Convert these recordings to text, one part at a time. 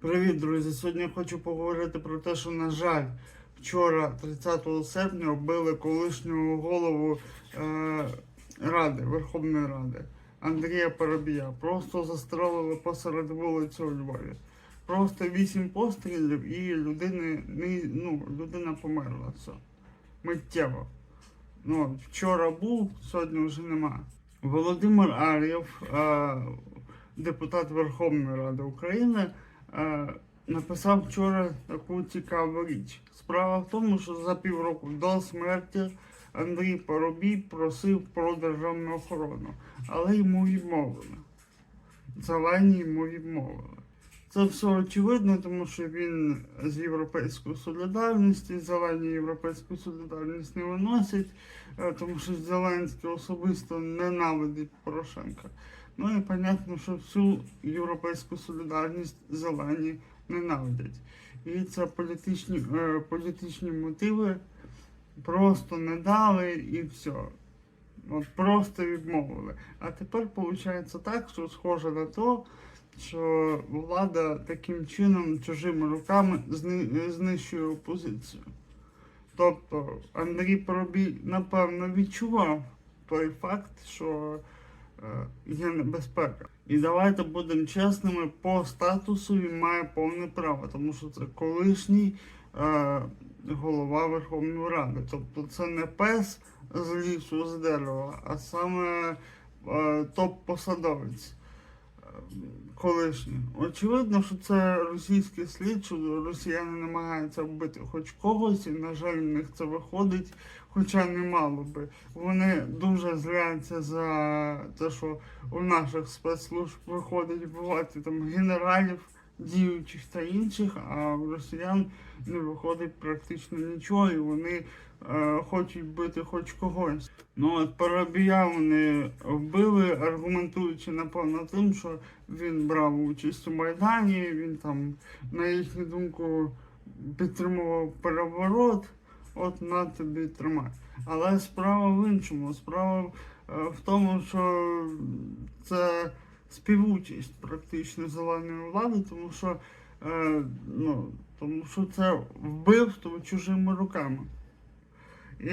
Привіт, друзі! Сьогодні я хочу поговорити про те, що, на жаль, вчора, 30 серпня, вбили колишнього голову е, Ради, Верховної Ради Андрія Парабія. Просто застрелили посеред вулиці у Львові. Просто вісім пострілів і людини, ну, людина померла. Все. Миттєво. Ну, вчора був, сьогодні вже нема. Володимир Ар'єв, е, депутат Верховної Ради України, написав вчора таку цікаву річ. Справа в тому, що за півроку до смерті Андрій Поробій просив про державну охорону, але йому відмовили. Зелені йому відмовили. Це все очевидно, тому що він з Європейської солідарності, зелені європейську солідарність не виносять, е, тому що Зеленський особисто ненавидить Порошенка. Ну і понятно, що всю європейську солідарність зелені ненавидять. І це політичні, е, політичні мотиви просто не дали і все. От просто відмовили. А тепер виходить так, що схоже на то, що влада таким чином чужими руками зни- знищує опозицію. Тобто Андрій Поробій, напевно, відчував той факт, що є небезпека. І давайте будемо чесними, по статусу він має повне право, тому що це колишній е, голова Верховної Ради. Тобто це не пес з лісу з дерева, а саме е, топ-посадовець колишній. Очевидно, що це російський слідчо, росіяни намагаються вбити хоч когось, і, на жаль, в них це виходить, хоча не мало би. Вони дуже зляться за те, що у наших спецслужб виходить вбивати там генералів, діючих та інших, а в росіян не виходить практично нічого, і вони е, хочуть бити хоч когось. Ну от Парабія вони вбили, аргументуючи напевно тим, що він брав участь у Майдані, він там, на їхню думку, підтримував переворот, от на тобі тримай. Але справа в іншому. Справа е, в тому, що це співучасть практично зеленої влади, тому що, е, ну, тому що це вбивство чужими руками. І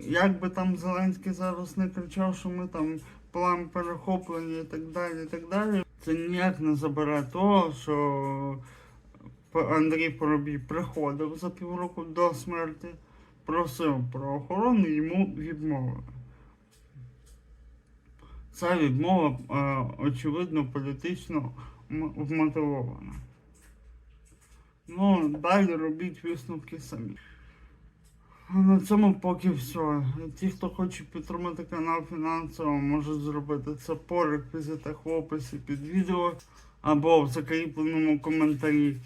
як би там Зеленський зараз не кричав, що ми там план перехоплення і так далі, і так далі, це ніяк не забере того, що Андрій Поробій приходив за півроку до смерті, просив про охорону, йому відмовили. Ця відмова, е, очевидно, політично вмотивована. Ну, далі робіть висновки самі. А На цьому поки все. Ті, хто хоче підтримати канал фінансово, можуть зробити це по реквізитах в описі під відео або в закріпленому коментарі.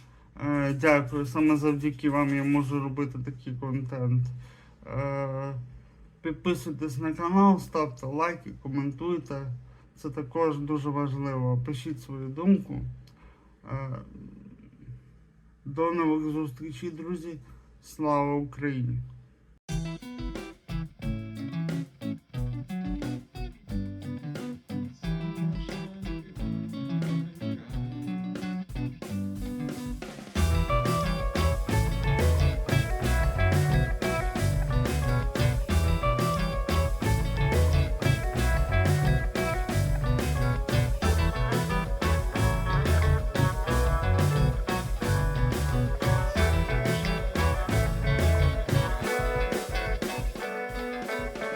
Е, дякую, саме завдяки вам я можу робити такий контент. Підписуйтесь на канал, ставте лайки, коментуйте. Це також дуже важливо. Пишіть свою думку. Е, до нових зустрічей, друзі. Слава Україні!